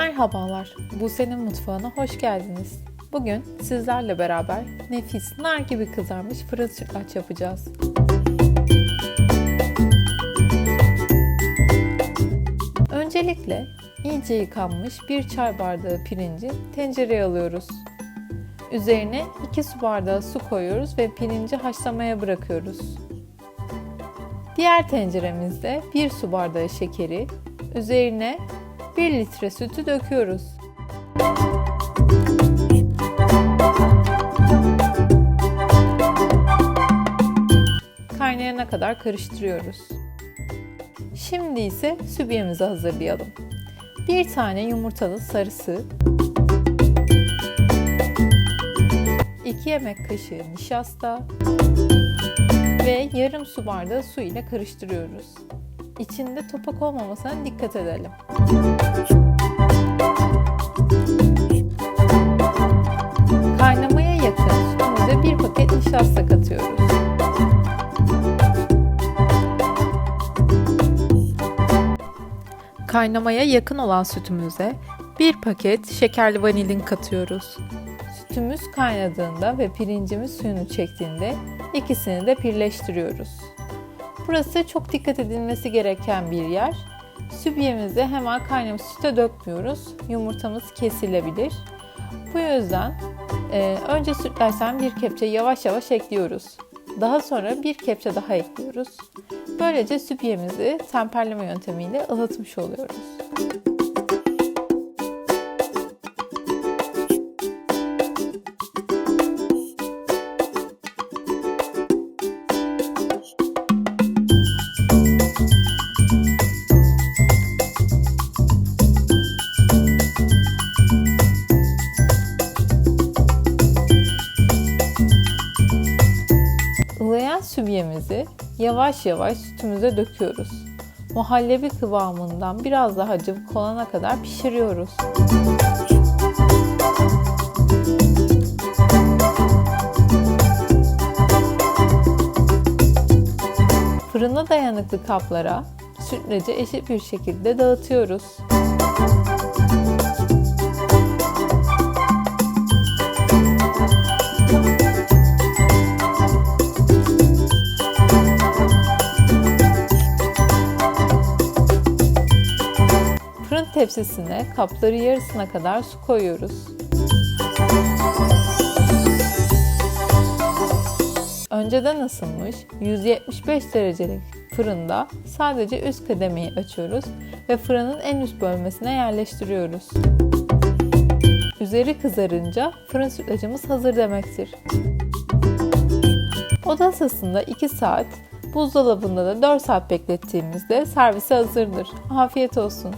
Merhabalar, Buse'nin mutfağına hoş geldiniz. Bugün sizlerle beraber nefis, nar gibi kızarmış fırın sütlaç yapacağız. Öncelikle iyice yıkanmış bir çay bardağı pirinci tencereye alıyoruz. Üzerine 2 su bardağı su koyuyoruz ve pirinci haşlamaya bırakıyoruz. Diğer tenceremizde 1 su bardağı şekeri, üzerine 1 litre sütü döküyoruz. Kaynayana kadar karıştırıyoruz. Şimdi ise sübyemizi hazırlayalım. Bir tane yumurtanın sarısı, 2 yemek kaşığı nişasta ve yarım su bardağı su ile karıştırıyoruz. İçinde topak olmamasına dikkat edelim. Kaynamaya yakın sütümüze bir paket nişasta katıyoruz. Kaynamaya yakın olan sütümüze bir paket şekerli vanilin katıyoruz. Sütümüz kaynadığında ve pirincimiz suyunu çektiğinde ikisini de birleştiriyoruz. Burası çok dikkat edilmesi gereken bir yer. Sübyemizi hemen kaynamış süte dökmüyoruz. Yumurtamız kesilebilir. Bu yüzden e, önce sütlaçtan bir kepçe yavaş yavaş ekliyoruz. Daha sonra bir kepçe daha ekliyoruz. Böylece sübyemizi temperleme yöntemiyle ılıtmış oluyoruz. Sübyemizi yavaş yavaş sütümüze döküyoruz. Muhallebi kıvamından biraz daha cıvık olana kadar pişiriyoruz. Fırına dayanıklı kaplara sütlacı eşit bir şekilde dağıtıyoruz. Tepsisine kapları yarısına kadar su koyuyoruz. Önceden ısınmış 175 derecelik fırında sadece üst kademeyi açıyoruz ve fırının en üst bölmesine yerleştiriyoruz. Üzeri kızarınca fırın sütlacımız hazır demektir. Oda ısısında 2 saat, buzdolabında da 4 saat beklettiğimizde servise hazırdır. Afiyet olsun.